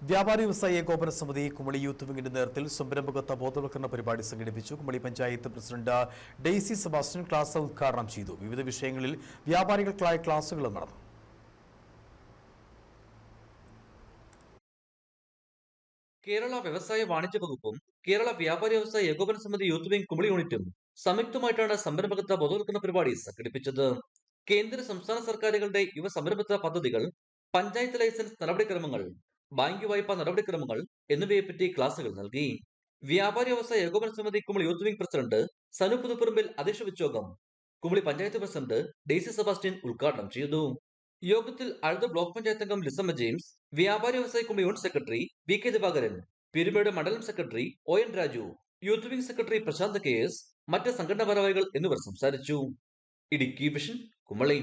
വ്യാപാരി വ്യവസായ ഏകോപന സമിതി കുമളി യൂത്ത് വിങ്ങിന്റെ നേതൃത്വത്തിൽ സംരംഭകത്വ ബോധവൽക്കരണ പരിപാടി സംഘടിപ്പിച്ചു. Kumily panchayat president Daisy Sebastian class ഉദ്ഘാടനം ചെയ്തു. വിവിധ വിഷയങ്ങളിൽ വ്യാപാരികൾക്കായ ക്ലാസുകളും നടന്നു. കേരള വ്യവസായ വാണിജ്യ വകുപ്പും കേരള വ്യാപാരി വ്യവസായ ഏകോപന സമിതി യൂത്ത് വിംഗ് കുമളി യൂണിറ്റും സംയുക്തമായിട്ടാണ് സംരംഭകത്വ ബോധവൽക്കരണ പരിപാടി സംഘടിപ്പിച്ചത്. കേന്ദ്ര സംസ്ഥാന സർക്കാരുകളുടെ യുവ സംരംഭത്വ പദ്ധതികൾ പഞ്ചായത്ത് ലൈസൻസ് നടപടിക്രമങ്ങൾ ബാങ്ക് വായ്പാ നടപടിക്രമങ്ങൾ എന്നിവയെപ്പറ്റി ക്ലാസുകൾ നൽകി. വ്യാപാരി വ്യവസായ ഏകോപന സമിതി Kumily youth wing president Sanu Puthuparambil അധ്യക്ഷ വിച്ചോകം Kumily panchayat president Daisy Sebastian ഉദ്ഘാടനം ചെയ്തു. യോഗത്തിൽ അഴുത ബ്ലോക്ക് പഞ്ചായത്ത് അംഗം ലിസമ്മ ജെയിംസ് വ്യാപാരി വ്യവസായ Kumily unit secretary V K Divakaran Peermade മണ്ഡലം secretary O N Raju youth wing secretary Prashanth K S മറ്റ് സംഘടനാ ഭാരവാഹികൾ എന്നിവർ സംസാരിച്ചു. ഇടുക്കി വിഷൻ കുമളി.